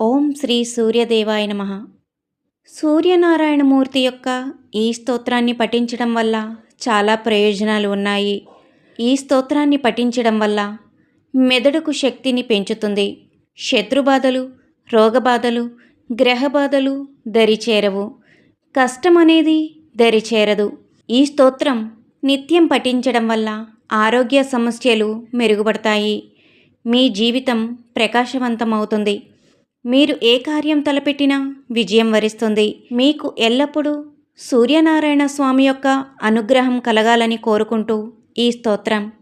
ఓం శ్రీ సూర్యదేవాయ నమ. సూర్యనారాయణమూర్తి యొక్క ఈ స్తోత్రాన్ని పఠించడం వల్ల చాలా ప్రయోజనాలు ఉన్నాయి. ఈ స్తోత్రాన్ని పఠించడం వల్ల మెదడుకు శక్తిని పెంచుతుంది. శత్రుబాధలు రోగబాధలు గ్రహబాధలు దరిచేరవు. కష్టం అనేది దరిచేరదు. ఈ స్తోత్రం నిత్యం పఠించడం వల్ల ఆరోగ్య సమస్యలు మెరుగుపడతాయి. మీ జీవితం ప్రకాశవంతమవుతుంది. మీరు ఏ కార్యం తలపెట్టినా విజయం వరిస్తుంది. మీకు ఎల్లప్పుడూ సూర్యనారాయణ స్వామి యొక్క అనుగ్రహం కలగాలని కోరుకుంటూ ఈ స్తోత్రం.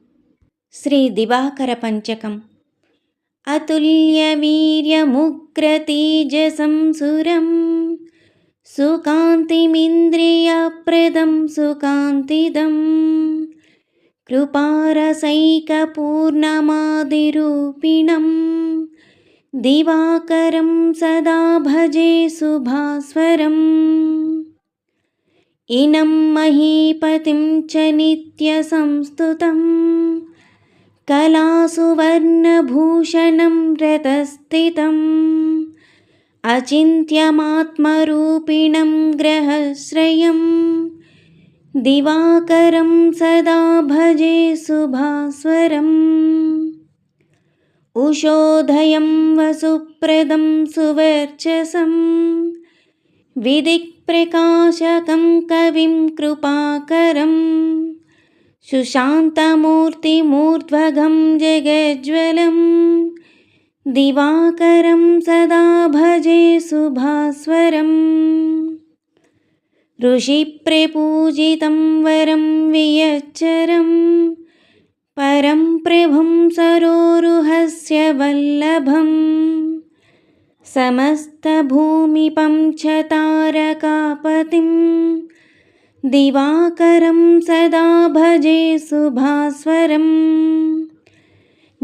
శ్రీ దివాకర పంచకం. అతుల్య వీర్యముగ్రతేజసం సురం. సుకాంతిమింద్రియప్రదం సుకాంతిదం. కృపారసైకపూర్ణమాదిరూపిణం दिवाकरं सदा भजे सुभास्वरम्। इनं महीपतिं च नित्यसंस्तुतं कलासुवर्णभूषणं रतस्थितम्। अचिन्त्यमात्मरूपिणं ग्रहश्रयं दिवाकरं सदा भजे सुभास्वरम्। उषोधयं वसुप्रदं सुवर्चसं विदिक्प्रकाशकं कविं कृपाकरं सुशान्तमूर्तिमूर्ध्वगं जगज्ज्वलं दिवाकरं सदा भजे सुभास्वरम् ऋषिप्रेपूजितं वरं वियच्चरम् परं प्रभुं सरोरुहस्य वल्लभं समस्तभूमिपं च तारकापतिं दिवाकरं सदा भजे शुभास्वरम्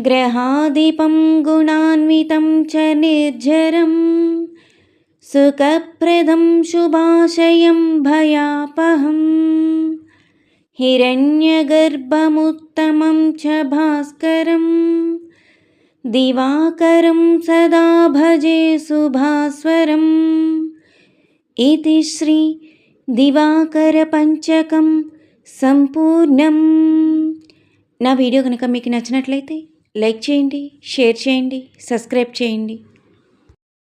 ग्रहादिपं गुणान्वितं च निर्झरं सुखप्रदं शुभाशयं भयापहम् हिरण्यगर्भमुत्तमं च भास्करं दिवाकरं सदा भजे शुभास्वरम् इति श्री దివాకర పంచకం సంపూర్ణం నా వీడియో కనుక మీకు నచ్చినట్లయితే లైక్ చేయండి షేర్ చేయండి సబ్స్క్రైబ్ చేయండి